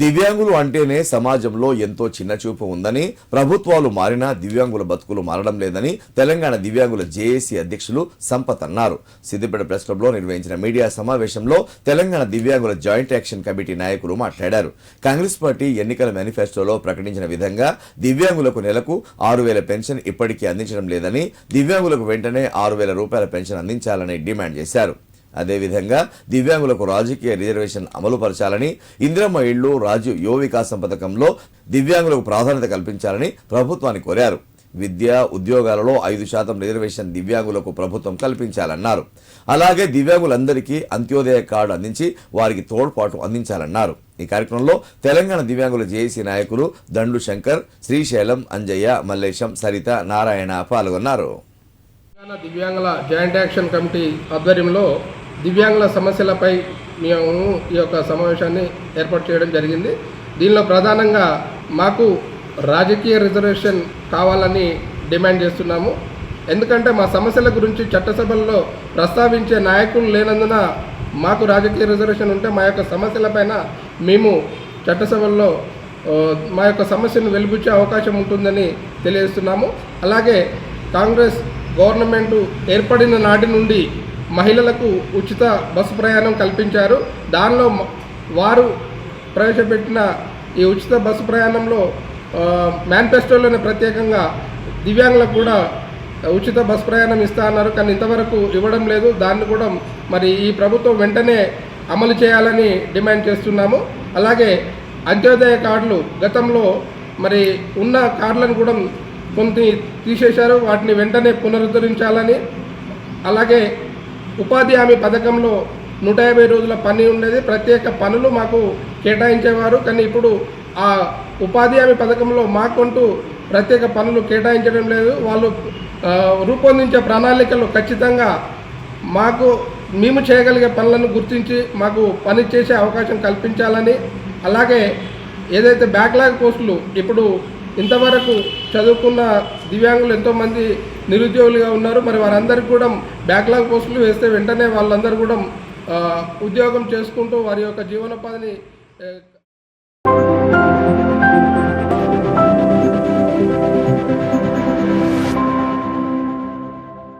దివ్యాంగులు అంటేనే సమాజంలో ఎంతో చిన్న చూపు ఉందని ప్రభుత్వాలు మారినా దివ్యాంగుల బతుకులు మారడం లేదని తెలంగాణ దివ్యాంగుల జేఏసీ అధ్యక్షులు సంపత్ అన్నారు. సిద్దిపేట ప్రెస్ క్లబ్లో నిర్వహించిన మీడియా సమావేశంలో తెలంగాణ దివ్యాంగుల జాయింట్ యాక్షన్ కమిటీ నాయకులు మాట్లాడారు. కాంగ్రెస్ పార్టీ ఎన్నికల మేనిఫెస్టోలో ప్రకటించిన విధంగా దివ్యాంగులకు నెలకు ఆరు వేల పెన్షన్ ఇప్పటికీ అందించడం లేదని దివ్యాంగులకు వెంటనే ఆరు వేల రూపాయల పెన్షన్ అందించాలని డిమాండ్ చేశారు. అదేవిధంగా దివ్యాంగులకు రాజకీయ రిజర్వేషన్ అమలు పరచాలని ఇందిరమ్మ ఇళ్ళు రాజు యువ వికాసం పథకంలో దివ్యాంగులకు ప్రాధాన్యత కల్పించాలని ప్రభుత్వాన్ని కోరారు. విద్య ఉద్యోగాలలో ఐదు శాతం రిజర్వేషన్ దివ్యాంగులకు ప్రభుత్వం కల్పించాలన్నారు. అలాగే దివ్యాంగులందరికీ అంత్యోదయ కార్డు అందించి వారికి తోడ్పాటు అందించాలన్నారు. ఈ కార్యక్రమంలో తెలంగాణ దివ్యాంగుల జేఏసీ నాయకులు దండు శంకర్ శ్రీశైలం అంజయ్య మల్లేశం సరిత నారాయణ పాల్గొన్నారు. తెలంగాణ దివ్యాంగుల జాయింట్ యాక్షన్ కమిటీ ఆధ్వర్యంలో దివ్యాంగుల సమస్యలపై మేము ఈ యొక్క సమావేశాన్ని ఏర్పాటు చేయడం జరిగింది. దీనిలో ప్రధానంగా మాకు రాజకీయ రిజర్వేషన్ కావాలని డిమాండ్ చేస్తున్నాము. ఎందుకంటే మా సమస్యల గురించి చట్టసభల్లో ప్రస్తావించే నాయకులు లేనందున మాకు రాజకీయ రిజర్వేషన్ ఉంటే మా యొక్క సమస్యలపైన మేము చట్టసభల్లో మా యొక్క సమస్యను వెలిబుచ్చే అవకాశం ఉంటుందని తెలియజేస్తున్నాము. అలాగే కాంగ్రెస్ గవర్నమెంట్ ఏర్పడిన నాటి నుండి మహిళలకు ఉచిత బస్సు ప్రయాణం కల్పించారు. దానిలో వారు ప్రవేశపెట్టిన ఈ ఉచిత బస్సు ప్రయాణంలో మేనిఫెస్టోలోనే ప్రత్యేకంగా దివ్యాంగులకు కూడా ఉచిత బస్ ప్రయాణం ఇస్తా అన్నారు. కానీ ఇంతవరకు ఇవ్వడం లేదు. దాన్ని కూడా మరి ఈ ప్రభుత్వం వెంటనే అమలు చేయాలని డిమాండ్ చేస్తున్నాము. అలాగే అంత్యోదయ కార్డులు గతంలో మరి ఉన్న కార్డులను కూడా కొన్ని తీసేశారు. వాటిని వెంటనే పునరుద్ధరించాలని. అలాగే ఉపాధి హామీ పథకంలో నూట యాభై రోజుల పని ఉండేది. ప్రత్యేక పనులు మాకు కేటాయించేవారు. కానీ ఇప్పుడు ఆ ఉపాధి హామీ పథకంలో మాకుంటూ ప్రత్యేక పనులు కేటాయించడం లేదు. వాళ్ళు రూపొందించే ప్రణాళికలు ఖచ్చితంగా మాకు మేము చేయగలిగే పనులను గుర్తించి మాకు పని చేసే అవకాశం కల్పించాలని. అలాగే ఏదైతే బ్యాక్లాగ్ పోస్టులు ఇప్పుడు ఇంతవరకు చదువుకున్న దివ్యాంగులు ఎంతోమంది నిరుద్యోగులుగా ఉన్నారు. మరి వారందరికీ కూడా బ్యాక్లాగ్ పోస్టులు వేస్తే వెంటనే వాళ్ళందరూ కూడా ఉద్యోగం చేసుకుంటూ వారి యొక్క జీవనోపాధిని